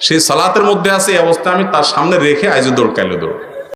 সে সালাতের মধ্যে আছে এই অবস্থা আমি তার সামনে রেখে আইজ দৌড় কাইলে দৌড়।